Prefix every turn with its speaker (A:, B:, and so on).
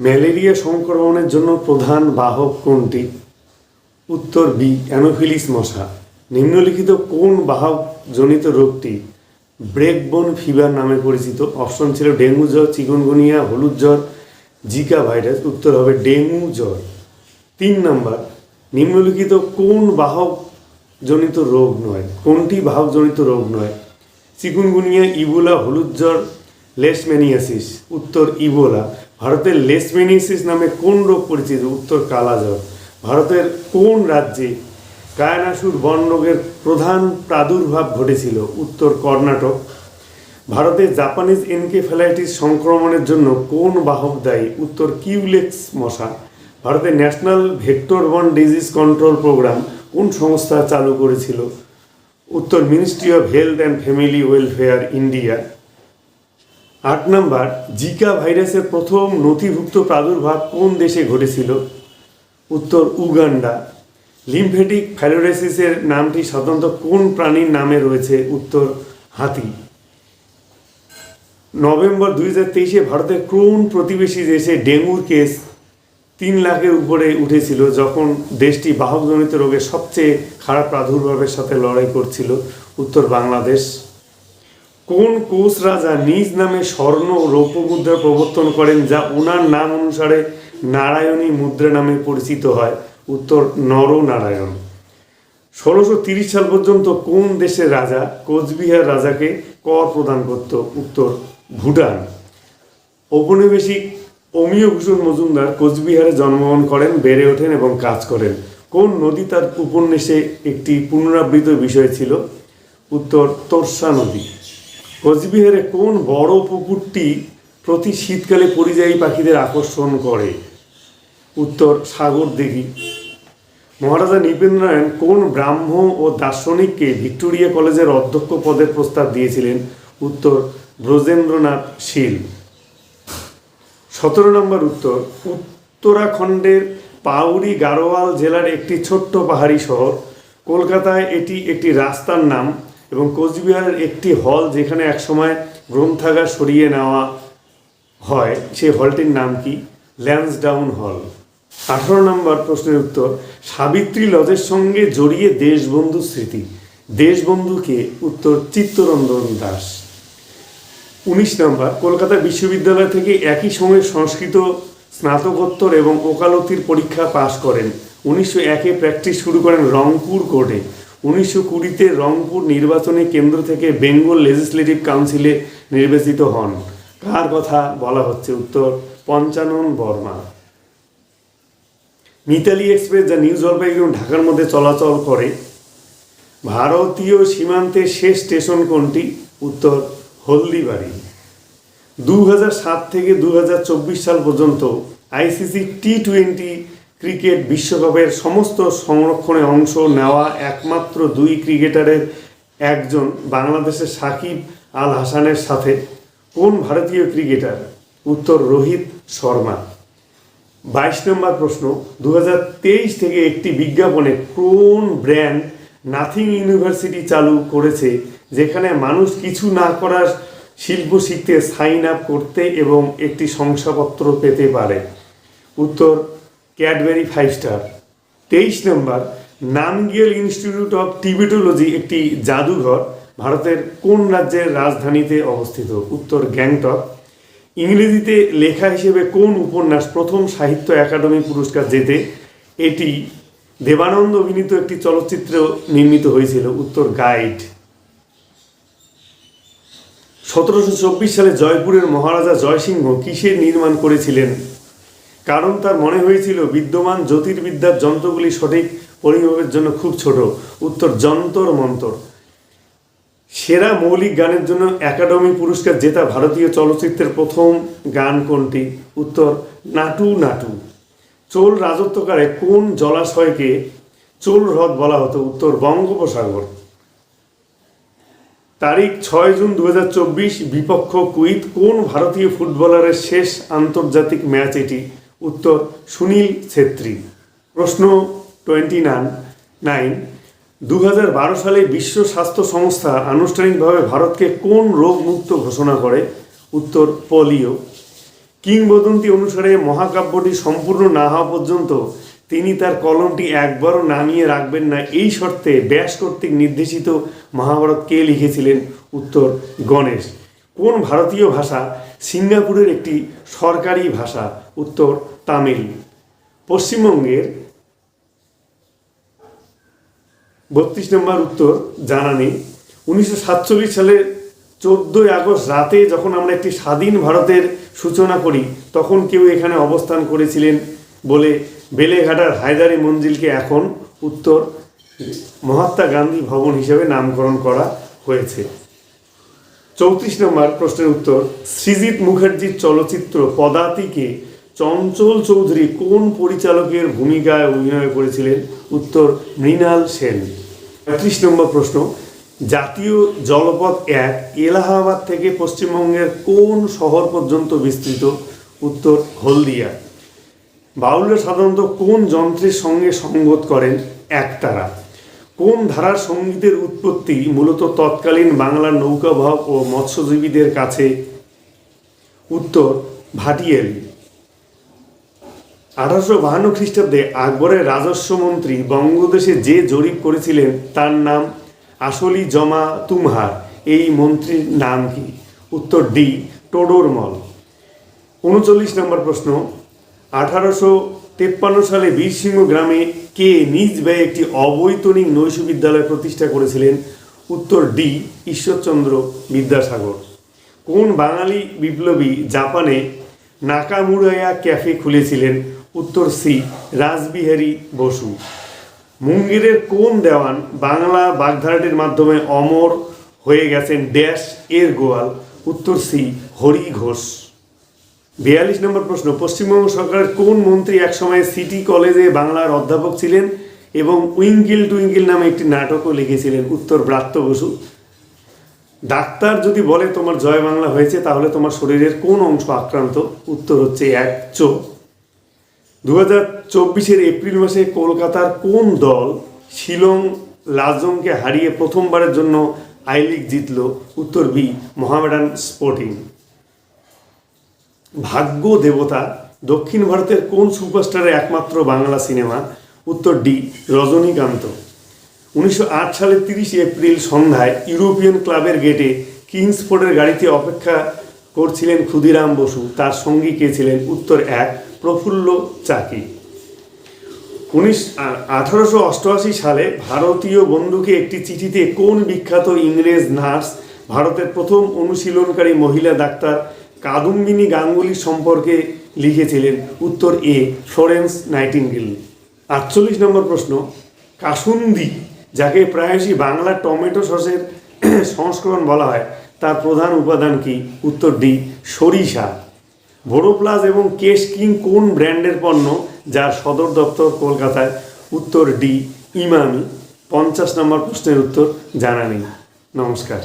A: Malaria সংক্রমণের জন্য প্রধান বাহক কোনটি? উত্তর বি, অ্যানোফিলিস মশা। নিম্নলিখিত কোন বাহক জনিত রোগটি ব্রেকবোন ফিভার নামে পরিচিত? অপশন ছিল ডেঙ্গু জ্বর, চিকনগুনিয়া, হলুদ জ্বর, জিকা ভাইরাস। উত্তর হবে ডেঙ্গু জ্বর। তিন নাম্বার, নিম্নলিখিত কোন বাহক জনিত রোগ নয়? কোনটি বাহক জনিত রোগ নয়? চিকুনগুনিয়া, ইবোলা, হলুদ জ্বর লেসমেনিয়াসিস উত্তর, ইবোলা। ভারতের লেসমেনিয়াসিস নামে কোন রোগ পরিচিত? উত্তর কালাজ্বর। ভারতের কোন রাজ্যে কায়নাসুর বন রোগের প্রধান প্রাদুর্ভাব ঘটেছিল? উত্তর কর্ণাটক। ভারতে জাপানিজ এনকেফ্যালাইটিস সংক্রমণের জন্য কোন বাহক দায়ী? উত্তর কিউলেক্স মশা। ভারতের National Vector Borne Disease Control Programme কোন সংস্থা চালু করেছিল? উত্তর Ministry of Health and Family Welfare India. আট নম্বর, জিকা ভাইরাসের প্রথম নথিভুক্ত প্রাদুর্ভাব কোন দেশে ঘটেছিল? উত্তর, উগান্ডা। লিমফেটিক ফ্যালোরেসিসের নামটি সাধারণত কোন প্রাণীর নামে রয়েছে? উত্তর, হাতি। নভেম্বর দুই হাজার তেইশে ভারতের কোন প্রতিবেশী দেশে ডেঙ্গুর কেস তিন লাখের উপরে উঠেছিল, যখন দেশটি বাহকজনিত রোগের সবচেয়ে খারাপ প্রাদুর্ভাবের সাথে লড়াই করছিল? উত্তর, বাংলাদেশ। কোন কোচ রাজা নিজ নামে স্বর্ণ রৌপ্য মুদ্রা প্রবর্তন করেন যা ওনার নাম অনুসারে নারায়ণী মুদ্রা নামে পরিচিত হয়? উত্তর, নরনারায়ণ। ষোলোশো তিরিশ সাল পর্যন্ত কোন দেশের রাজা কোচবিহার রাজাকে কর প্রদান করত? উত্তর, ভুটান। ঔপনিবেশিক অমীয় ভূষণ মজুমদার কোচবিহারে জন্মগ্রহণ করেন, বেড়ে ওঠেন এবং কাজ করেন। কোন নদী তার উপন্যাসে একটি পুনরাবৃত বিষয় ছিল? উত্তর, তোরসা নদী। কোচবিহারে কোন বড় পুকুরটি প্রতি শীতকালে পরিযায়ী পাখিদের আকর্ষণ করে? উত্তর, সাগর দিঘি। মহারাজা নৃপেন্দ্রায়ণ কোন ব্রাহ্ম ও দার্শনিককে ভিক্টোরিয়া কলেজের অধ্যক্ষ পদের প্রস্তাব দিয়েছিলেন? উত্তর, ব্রজেন্দ্রনাথ শীল। সতেরো নম্বর উত্তর, উত্তরাখণ্ডের পাউরি গারোয়াল জেলার একটি ছোট্ট পাহাড়ি শহর। কলকাতায় এটি একটি রাস্তার নাম। এবং কোচবিহারের একটি হল যেখানে একসময় গ্রন্থাগার সরিয়ে নেওয়া হয়, সেই হলটির নাম কি? ল্যান্সডাউন হল। আঠারো নম্বর প্রশ্নের উত্তর, সাবিত্রী লজের সঙ্গে জড়িয়ে দেশবন্ধু স্মৃতি। দেশবন্ধুকে উত্তর চিত্তরঞ্জন দাস। উনিশ নম্বর, কলকাতা বিশ্ববিদ্যালয় থেকে একই সঙ্গে সংস্কৃত, স্নাতকোত্তর এবং ওকালতির পরীক্ষা পাশ করেন। উনিশশো একে প্র্যাকটিস শুরু করেন রংপুর কোর্টে। উনিশশো কুড়িতে রংপুর নির্বাচনী কেন্দ্র থেকে বেঙ্গল লেজিসলেটিভ কাউন্সিলে নির্বাচিত হন। কার কথা বলা হচ্ছে? উত্তর, পঞ্চানন বর্মা। মিতালি এক্সপ্রেস যা নিউ জলপাইগুড়ি ঢাকার মধ্যে চলাচল করে। ভারতীয় সীমান্তের শেষ স্টেশন কোনটি? উত্তর, হলদিবাড়ি। দু থেকে দু হাজার চব্বিশ সাল পর্যন্ত আইসিসি টি টোয়েন্টি ক্রিকেট বিশ্বকাপের সমস্ত সংরক্ষণে অংশ নেওয়া একমাত্র দুই ক্রিকেটারের একজন বাংলাদেশের সাকিব আল হাসানের সাথে। কোন ভারতীয় ক্রিকেটার? উত্তর, রোহিত শর্মা। বাইশ নম্বর প্রশ্ন দু হাজার তেইশ থেকে একটি বিজ্ঞাপনে কোন ব্র্যান্ড নাথিং ইউনিভার্সিটি চালু করেছে, যেখানে মানুষ কিছু না করার শিল্প শিখতে সাইন আপ করতে এবং একটি শংসাপত্র পেতে পারে? উত্তর ক্যাডবেরি ফাইভ স্টার তেইশ নম্বর নামগিয়াল ইনস্টিটিউট অফ টিবিটোলজি একটি জাদুঘর ভারতের কোন রাজ্যের রাজধানীতে অবস্থিত? উত্তর গ্যাংটক। ইংরেজিতে লেখা হিসেবে কোন উপন্যাস প্রথম সাহিত্য একাডেমি পুরস্কার জেতে? এটি দেবানন্দ অভিনীত একটি চলচ্চিত্র নির্মিত হয়েছিল, উত্তর গাইড। সতেরোশো চব্বিশ সালে জয়পুরের মহারাজা জয়সিংহ কিসের নির্মাণ করেছিলেন? কারণ তার মনে হয়েছিল বিদ্যমান জ্যোতির্বিদ্যার যন্ত্রগুলি সঠিক পরিমাপের জন্য খুব ছোট। উত্তর, যন্তর মন্তর। সেরা মৌলিক গানের জন্য একাডেমি পুরস্কার জেতা ভারতীয় চলচ্চিত্রের প্রথম গান কোনটি? উত্তর, নাটু নাটু। চোল রাজত্বকালে কোন জলাশয়কে চোল হ্রদ বলা হতো? উত্তর, বঙ্গোপসাগর। তারিখ, ছয় জুন দু হাজার চব্বিশ। বিপক্ষ কুইত কোন ভারতীয় ফুটবলারের শেষ আন্তর্জাতিক ম্যাচ এটি? উত্তর সুনীল ছেত্রী। প্রশ্ন টোয়েন্টি নাইন নাইন দু হাজার বারো সালে বিশ্ব স্বাস্থ্য সংস্থা আনুষ্ঠানিকভাবে ভারতকে কোন রোগ মুক্ত ঘোষণা করে? উত্তর, পোলিও। কিংবদন্তি অনুসারে মহাকাব্যটি সম্পূর্ণ না হওয়া পর্যন্ত তিনি তার কলমটি একবারও নামিয়ে রাখবেন না। এই শর্তে ব্যাস কর্তৃক নির্দেশিত মহাভারত কে লিখেছিলেন? উত্তর, গণেশ। কোন ভারতীয় ভাষা? সিঙ্গাপুরের একটি সরকারি ভাষা। উত্তর তামিল। পশ্চিমবঙ্গের বত্রিশ নম্বর উত্তর জানা নেই উনিশশো সাতচল্লিশ সালের চোদ্দোই আগস্ট রাতে যখন আমরা একটি স্বাধীন ভারতের সূচনা করি, তখন কেউ এখানে অবস্থান করেছিলেন বলে বেলেঘাটার হায়দারি মঞ্জিলকে এখন উত্তর মহাত্মা গান্ধী ভবন হিসেবে নামকরণ করা হয়েছে। চৌত্রিশ নম্বর প্রশ্নের উত্তর, সৃজিত মুখার্জির চলচ্চিত্র পদাতিকে চঞ্চল চৌধুরী কোন পরিচালকের ভূমিকায় অভিনয় করেছিলেন? উত্তর, মৃণাল সেন। পঁয়ত্রিশ নম্বর প্রশ্ন, জাতীয় জলপথ এক এলাহাবাদ থেকে পশ্চিমবঙ্গের কোন শহর পর্যন্ত বিস্তৃত? উত্তর, হলদিয়া। বাউলরা সাধারণত কোন যন্ত্রের সঙ্গে সঙ্গত করেন? একতারা। কোন ধারার সঙ্গীতের উৎপত্তি মূলত তৎকালীন বাংলার নৌকাবাহক ও মৎস্যজীবীদের কাছে? উত্তর, ভাটিয়ালি। আঠারোশো বাহান্ন খ্রিস্টাব্দে আকবরের রাজস্ব মন্ত্রী বঙ্গদেশে যে জরিপ করেছিলেন, তার নাম আসলি জমা তুমহার। এই মন্ত্রীর নাম কি? উত্তর ডি টোডরমল উনচল্লিশ নম্বর প্রশ্ন। আঠারোশো তেপ্পান্ন সালে বীরসিংহ গ্রামে কে নিজ ব্যয়ে একটি অবৈতনিক নৈশ বিদ্যালয় প্রতিষ্ঠা করেছিলেন? উত্তর ডি, ঈশ্বরচন্দ্র বিদ্যাসাগর। কোন বাঙালি বিপ্লবী জাপানে নাকামুরায়া ক্যাফে খুলেছিলেন? উত্তর সি রাসবিহারী বসু। মুঙ্গেরের কোন দেওয়ান বাংলা বাগধারাটির মাধ্যমে অমর হয়ে গেছেন ড্যাশ এর গোয়াল? উত্তর সি, হরি ঘোষ। বিয়াল্লিশ নম্বর প্রশ্ন, পশ্চিমবঙ্গ সরকারের কোন মন্ত্রী একসময় সিটি কলেজে বাংলার অধ্যাপক ছিলেন এবং উইঙ্গিল টুইঙ্গিল নামে একটি নাটকও লিখেছিলেন? উত্তর ব্রাত্য বসু। ডাক্তার যদি বলে তোমার জয় বাংলা হয়েছে, তাহলে তোমার শরীরের কোন অংশ আক্রান্ত? উত্তর হচ্ছে এক, চোখ। দু হাজার চব্বিশের এপ্রিল মাসে কলকাতার কোন দল শিলং লাজংকে হারিয়ে প্রথমবারের জন্য আই লিগ জিতল? উত্তর বি, মোহামেডান স্পোর্টিং। ভাগ্য দেবতা, দক্ষিণ ভারতের কোন সুপারস্টারের একমাত্র বাংলা সিনেমা? উত্তর ডি, রজনীকান্ত। উনিশশো সালের তিরিশে এপ্রিল সন্ধ্যায় ইউরোপিয়ান ক্লাবের গেটে কিংসফোর্ডের গাড়িতে অপেক্ষা করছিলেন ক্ষুদিরাম বসু। তার সঙ্গী কে ছিলেন? উত্তর এক প্রফুল্ল চাকি। উনিশ আঠারোশো অষ্টআশি সালে ভারতীয় বন্ধুকে একটি চিঠিতে কোন বিখ্যাত ইংরেজ নার্স ভারতের প্রথম অনুশীলনকারী মহিলা ডাক্তার কাদম্বিনী গাঙ্গুলি সম্পর্কে লিখেছিলেন? উত্তর এ, ফ্লোরেন্স নাইটিঙ্গেল। আটচল্লিশ নম্বর প্রশ্ন, কাসুন্দি, যাকে প্রায়শই বাংলা টমেটো সসের সংস্করণ বলা হয়, তার প্রধান উপাদান কি? উত্তর ডি, সরিষা। বোরোপ্লাস এবং কেশ কিং কোন ব্র্যান্ডের পণ্য যার সদর দপ্তর কলকাতায়? উত্তর ডি, ইমামি। পঞ্চাশ নম্বর প্রশ্নের উত্তর জানা নেই। নমস্কার।